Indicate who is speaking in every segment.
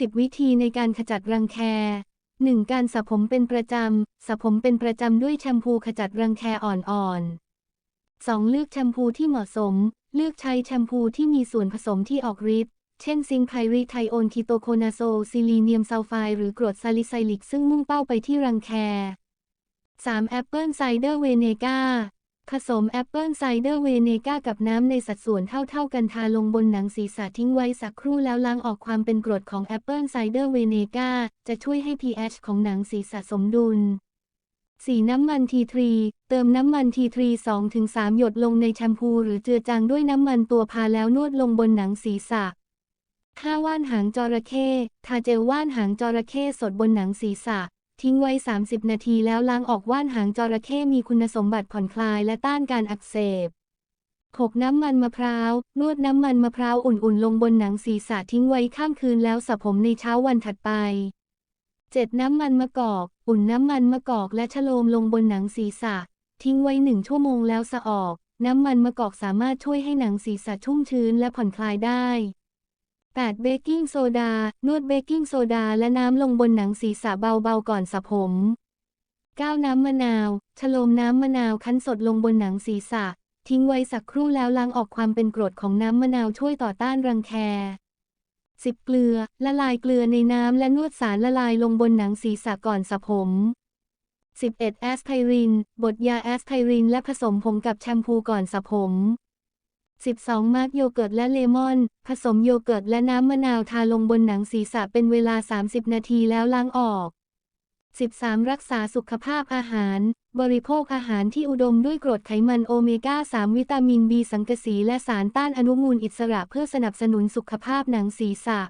Speaker 1: 10 วิธีในการขจัดรังแค 1. การสระผมเป็นประจำ สระผมเป็นประจำด้วยแชมพูขจัดรังแคอ่อนๆ 2. เลือกแชมพูที่เหมาะสม เลือกใช้แชมพูที่มีส่วนผสมที่ออกฤทธิ์ เช่นซิงค์ไพริไทโอนคีโตโคนาโซซิลีเนียมซัลไฟหรือกรดซาลิไซลิกซึ่งมุ่งเป้าไปที่รังแค 3. แอปเปิลไซเดอร์เวเนกา ผสมแอปเปิลไซเดอร์เวเนกากับน้ำในสัดส่วนเท่า ๆ กันทาลงบนหนังศีรษะทิ้งไว้สักครู่แล้วล้างออกความเป็นกรดของแอปเปิลไซเดอร์เวเนกาจะช่วยให้ pH ของหนังศีรษะสมดุล 4. น้ำมันทีทรีเติมน้ำมันทีทรี2-3 หยดลงในแชมพูหรือเจือจางด้วยน้ำมันตัวพาแล้วนวดลงบนหนังศีรษะ 5. ว่านหางจระเข้ทาเจลว่านหางจระเข้สดบนหนังศีรษะ ทิ้งไว้ 30 นาทีแล้วล้างออกว่านหางจระเข้มีคุณสมบัติผ่อนคลายและต้านการอักเสบ 6. น้ำมันมะพร้าว นวดน้ำมันมะพร้าวอุ่นๆ ลงบนหนังศีรษะทิ้งไว้ข้ามคืนแล้วสระผมในเช้าวันถัดไป 7. น้ำมันมะกอก อุ่นน้ำมันมะกอกและชโลมลงบนหนังศีรษะ ทิ้งไว้หนึ่งชั่วโมงแล้วสะออก น้ำมันมะกอกสามารถช่วยให้หนังศีรษะชุ่มชื้นและผ่อนคลายได้ 8. เบกกิ้งโซดา นวดเบกกิ้งโซดาและน้ำลงบนหนังศีรษะเบาๆก่อนสระผม 9. น้ำมะนาวชโลมน้ำมะนาวคั้นสดลงบนหนังศีรษะ ทิ้งไว้สักครู่แล้วล้างออกความเป็นกรดของน้ำมะนาวช่วยต่อต้านรังแค 10. เกลือ ละลายเกลือในน้ำและนวดสารละลายลงบนหนังศีรษะก่อนสระผม 11. แอสไพริน บดยาแอสไพรินและผสมผงกับแชมพูก่อนสระผม 12. มาร์กโยเกิร์ตและเลมอน ผสมโยเกิร์ตและน้ำมะนาวทาลงบนหนังศีรษะเป็นเวลา 30 นาทีแล้วล้างออก 13. รักษาสุขภาพอาหาร บริโภคอาหารที่อุดมด้วยกรดไขมันโอเมก้า 3 วิตามิน B สังกะสี และสารต้านอนุมูลอิสระเพื่อสนับสนุนสุขภาพหนังศีรษะ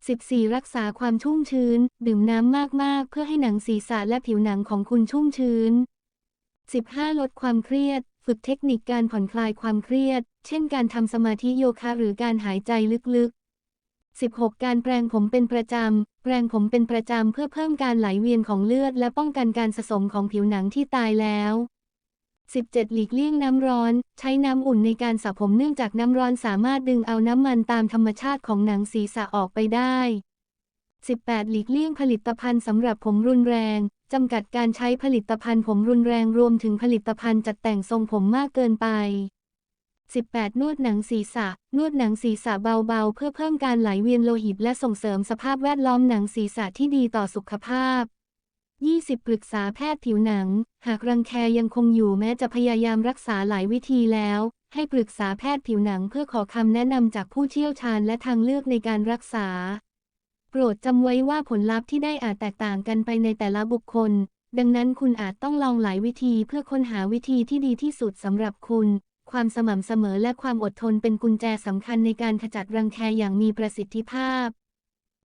Speaker 1: 14. รักษาความชุ่มชื้น ดื่มน้ำมากๆ เพื่อให้หนังศีรษะและผิวหนังของคุณชุ่มชื้น 15. ลดความเครียด ฝึกเทคนิคการผ่อนคลายความเครียด เช่นการทำสมาธิโยคะหรือการหายใจลึกๆ 16. การแปรงผมเป็นประจำ แปรงผมเป็นประจำเพื่อเพิ่มการไหลเวียนของเลือด และป้องกันการสะสมของผิวหนังที่ตายแล้ว 17. หลีกเลี่ยงน้ำร้อน ใช้น้ำอุ่นในการสระผมเนื่องจากน้ำร้อนสามารถดึงเอาน้ำมันตามธรรมชาติของหนังศีรษะออกไปได้ 18. หลีกเลี่ยงผลิตภัณฑ์สำหรับผมรุนแรง จำกัดการใช้ผลิตภัณฑ์ผมรุนแรงรวมถึงผลิตภัณฑ์จัดแต่งทรงผมมากเกินไป 18. นวดหนังศีรษะ นวดหนังศีรษะเบาๆ เพื่อเพิ่มการไหลเวียนโลหิตและส่งเสริมสภาพแวดล้อมหนังศีรษะที่ดีต่อสุขภาพ 20. ปรึกษาแพทย์ผิวหนัง หากรังแคยังคงอยู่แม้จะพยายามรักษาหลายวิธีแล้ว ให้ปรึกษาแพทย์ผิวหนังเพื่อขอคำแนะนำจากผู้เชี่ยวชาญและทางเลือกในการรักษา โปรดจำไว้ว่าผลลัพธ์ที่ได้อาจแตกต่างกันไปในแต่ละบุคคล ดังนั้นคุณอาจต้องลองหลายวิธีเพื่อค้นหาวิธีที่ดีที่สุดสำหรับคุณ ความสม่ำเสมอและความอดทนเป็นกุญแจสำคัญในการขจัดรังแคอย่างมีประสิทธิภาพ